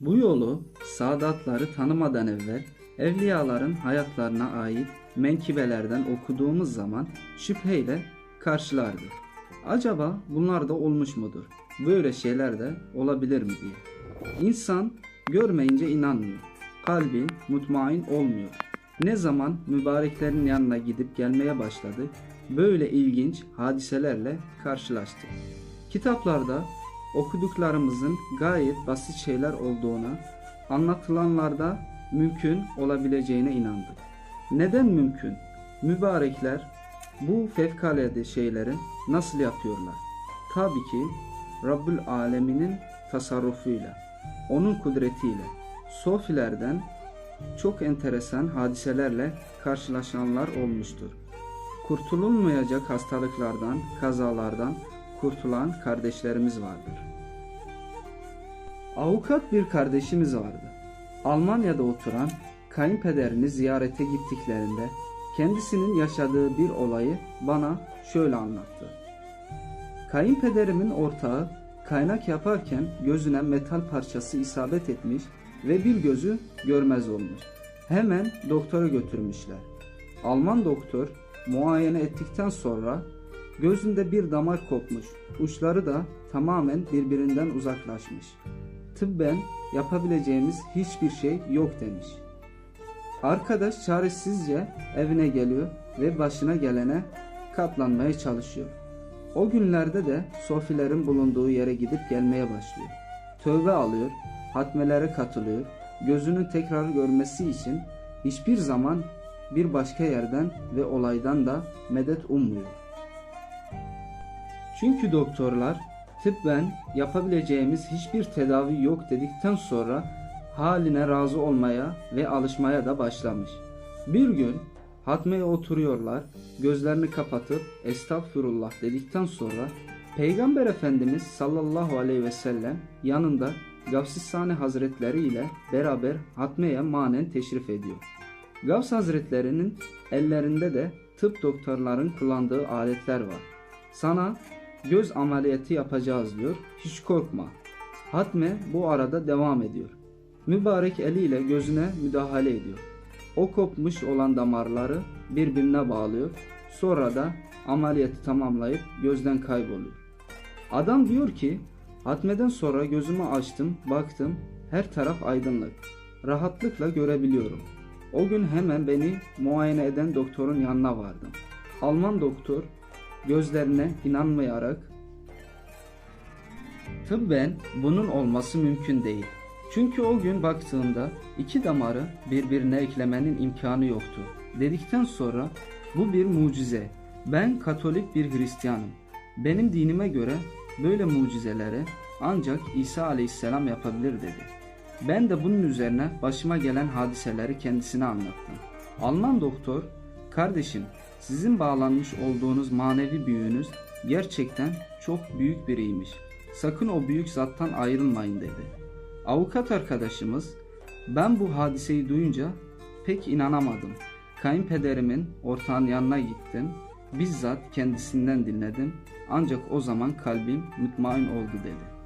Bu yolu Sadatları tanımadan evvel evliyaların hayatlarına ait menkibelerden okuduğumuz zaman şüpheyle karşılardık. Acaba bunlar da olmuş mudur? Böyle şeyler de olabilir mi diye. İnsan görmeyince inanmıyor. Kalbi mutmain olmuyor. Ne zaman mübareklerin yanına gidip gelmeye başladı, böyle ilginç hadiselerle karşılaştık. Kitaplarda okuduklarımızın gayet basit şeyler olduğuna, anlatılanlarda mümkün olabileceğine inandık. Neden mümkün? Mübarekler bu fevkalade şeyleri nasıl yapıyorlar? Tabii ki Rabbül Alemin'in tasarrufuyla, onun kudretiyle, sofilerden çok enteresan hadiselerle karşılaşanlar olmuştur. Kurtulunmayacak hastalıklardan, kazalardan kurtulan kardeşlerimiz vardır. Avukat bir kardeşimiz vardı. Almanya'da oturan kayınpederini ziyarete gittiklerinde kendisinin yaşadığı bir olayı bana şöyle anlattı. Kayınpederimin ortağı kaynak yaparken gözüne metal parçası isabet etmiş ve bir gözü görmez olmuş. Hemen doktora götürmüşler. Alman doktor muayene ettikten sonra gözünde bir damar kopmuş, uçları da tamamen birbirinden uzaklaşmış. Tıbben yapabileceğimiz hiçbir şey yok demiş. Arkadaş çaresizce evine geliyor ve başına gelene katlanmaya çalışıyor. O günlerde de sofilerin bulunduğu yere gidip gelmeye başlıyor. Tövbe alıyor, hatmelere katılıyor. Gözünün tekrar görmesi için hiçbir zaman bir başka yerden ve olaydan da medet ummuyor. Çünkü doktorlar tıbben yapabileceğimiz hiçbir tedavi yok dedikten sonra haline razı olmaya ve alışmaya da başlamış. Bir gün hatmeye oturuyorlar, gözlerini kapatıp estağfurullah dedikten sonra Peygamber Efendimiz sallallahu aleyhi ve sellem yanında Gavsissane Hazretleri ile beraber hatmeye manen teşrif ediyor. Gavs Hazretlerinin ellerinde de tıp doktorların kullandığı aletler var. Sana göz ameliyatı yapacağız diyor. Hiç korkma. Hatme bu arada devam ediyor. Mübarek eliyle gözüne müdahale ediyor. O kopmuş olan damarları birbirine bağlıyor. Sonra da ameliyatı tamamlayıp gözden kayboluyor. Adam diyor ki hatmeden sonra gözümü açtım baktım her taraf aydınlık. Rahatlıkla görebiliyorum. O gün hemen beni muayene eden doktorun yanına vardım. Alman doktor gözlerine inanmayarak tıbben bunun olması mümkün değil. Çünkü o gün baktığımda iki damarı birbirine eklemenin imkanı yoktu. Dedikten sonra bu bir mucize. Ben Katolik bir Hristiyanım. Benim dinime göre böyle mucizeleri ancak İsa Aleyhisselam yapabilir dedi. Ben de bunun üzerine başıma gelen hadiseleri kendisine anlattım. Alman doktor, kardeşim sizin bağlanmış olduğunuz manevi büyüğünüz gerçekten çok büyük biriymiş. Sakın o büyük zattan ayrılmayın dedi. Avukat arkadaşımız ben bu hadiseyi duyunca pek inanamadım. Kayınpederimin ortağın yanına gittim. Bizzat kendisinden dinledim. Ancak o zaman kalbim mutmain oldu dedi.